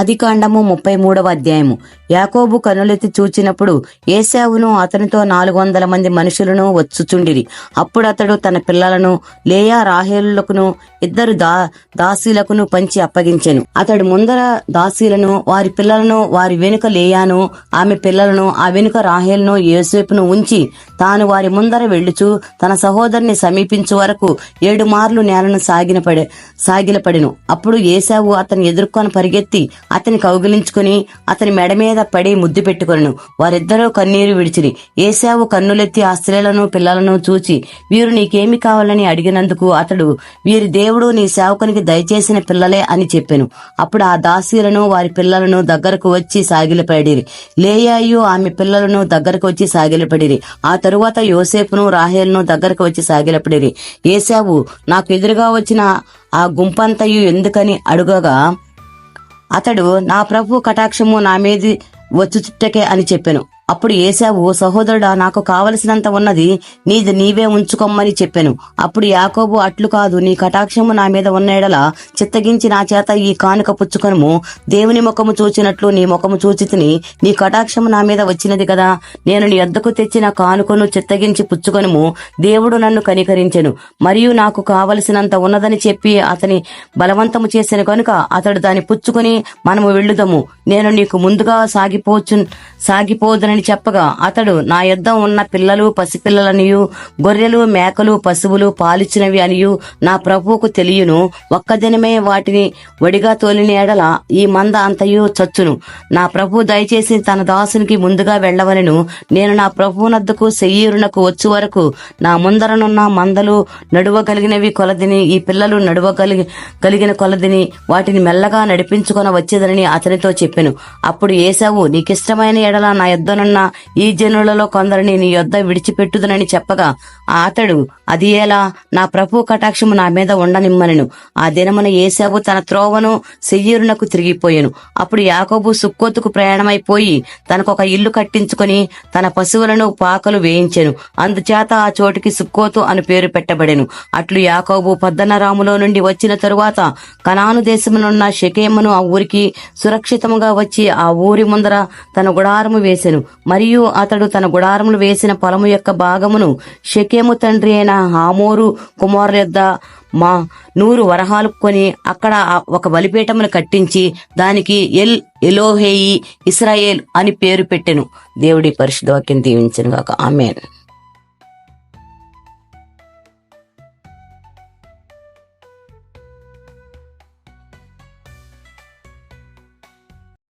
ఆదికాండము ముప్పై మూడవ అధ్యాయము. యాకోబు కనులెత్తి చూచినప్పుడు ఏశావును అతనితో నాలుగు వందల మంది మనుషులను వచ్చుచుండిరి. అప్పుడు అతడు తన పిల్లలను లేయా రాహేలులకును ఇద్దరు దా దాసీలకును పంచి అప్పగించెను. అతడు ముందర దాసీలను వారి పిల్లలను వారి వెనుక లేయాను ఆమె పిల్లలను ఆ వెనుక రాహేలును యోసేపును ఉంచి తాను వారి ముందర వెళ్ళుచు తన సహోదరుని సమీపించు వరకు ఏడు మార్లు నేలను సాగినపడే సాగిలపడెను. అప్పుడు ఏశావు అతని ఎదుర్కొని పరిగెత్తి అతని కౌగిలించుకుని అతని మెడ మీద పడి ముద్దు పెట్టుకొనెను. వారిద్దరూ కన్నీరు విడిచిరి. ఏశావు కన్నులెత్తి ఆ స్త్రీలను పిల్లలను చూచి వీరు నీకేమి కావాలని అడిగినందుకు అతడు వీరి దేవుడు నీ సేవకునికి దయచేసిన పిల్లలే అని చెప్పాను. అప్పుడు ఆ దాసీలను వారి పిల్లలను దగ్గరకు వచ్చి సాగిలపడిరి. లేయాయు ఆమె పిల్లలను దగ్గరకు వచ్చి సాగిలపడిరి. ఆ తరువాత యోసేపును రాహేల్ను దగ్గరకు వచ్చి సాగిలపడిరి. ఏశావు నాకు ఎదురుగా వచ్చిన ఆ గుంపంతయు ఎందుకని అడుగగా అతడు నా ప్రభు కటాక్షము నా మీది వచ్చు చిట్టకే అని చెప్పెను. అప్పుడు ఏసావు సహోదరుడా నాకు కావలసినంత ఉన్నది నీది నీవే ఉంచుకోమని చెప్పాను. అప్పుడు యాకోబు అట్లు కాదు నీ కటాక్షము నా మీద ఉన్న ఎడల చిత్తగించి నా చేత ఈ కానుక పుచ్చుకొనుము. దేవుని ముఖము చూచినట్లు నీ ముఖము చూచితిని నీ కటాక్షము నా మీద వచ్చినది కదా. నేను నీ అద్దకు తెచ్చిన కానుకను చిత్తగించి పుచ్చుకొనుము. దేవుడు నన్ను కనికరించెను. మరియు నాకు కావలసినంత ఉన్నదని చెప్పి అతని బలవంతము చేసిన కనుక అతడు దాన్ని పుచ్చుకొని మనము వెళ్ళుదము. నేను నీకు ముందుగా సాగిపోచు సాగిపోదనని చెప్పగా అతడు నా యుద్ధ ఉన్న పిల్లలు పసిపిల్లలనియు గొర్రెలు మేకలు పశువులు పాలిచ్చినవి అనియు నా ప్రభువుకు తెలియను. ఒక్క దినమే వాటిని వడిగా తోలిన ఎడల ఈ మంద అంతయు చచ్చును. నా ప్రభు దయచేసి తన దాసునికి ముందుగా వెళ్ళవలెను. నేను నా ప్రభువునద్దకు శయ్యూరునకు వచ్చు వరకు నా ముందరనున్న మందలు నడువగలిగినవి కొలదిని ఈ పిల్లలు నడువగలిగి కలిగిన కొలదిని వాటిని మెల్లగా నడిపించుకొని వచ్చేదనని అతనితో చెప్పాను. అప్పుడు ఏసావు నీకిష్టమైన ఎడల నా యొద్దనున్న ఈ జనులలో కొందరిని నీ యొద్ద విడిచిపెట్టుదనని చెప్పగా అతడు అది ఎలా? నా ప్రభు కటాక్షము నా మీద ఉండనిమ్మనెను. ఆ దినమున ఏసాబు తన త్రోవను సెయ్యూరునకు తిరిగిపోయాను. అప్పుడు యాకోబు సుక్కోతుకు ప్రయాణమైపోయి తనకొక ఇల్లు కట్టించుకొని తన పశువులను పాకలు వేయించెను. అందుచేత ఆ చోటికి సుక్కోతు అని పేరు పెట్టబడెను. అట్లు యాకోబు పద్దనరాములో నుండి వచ్చిన తరువాత కనాను దేశమునున్న షకేమను ఆ ఊరికి సురక్షితముగా వచ్చి ఆ ఊరి ముందర తన గుడారము వేసెను. మరియు అతడు తన గుడారములు వేసిన పొలము యొక్క భాగమును షకేము తండ్రి అయిన హామోరు కుమారు యొద్ద మా నూరు వరహాలు కొని అక్కడ ఒక బలిపీఠమును కట్టించి దానికి ఎల్ ఎలోహేయి ఇస్రాయేల్ అని పేరు పెట్టెను. దేవుడి పరిశుద్ధ వాక్యం దీవించను గాక. ఆమెన్.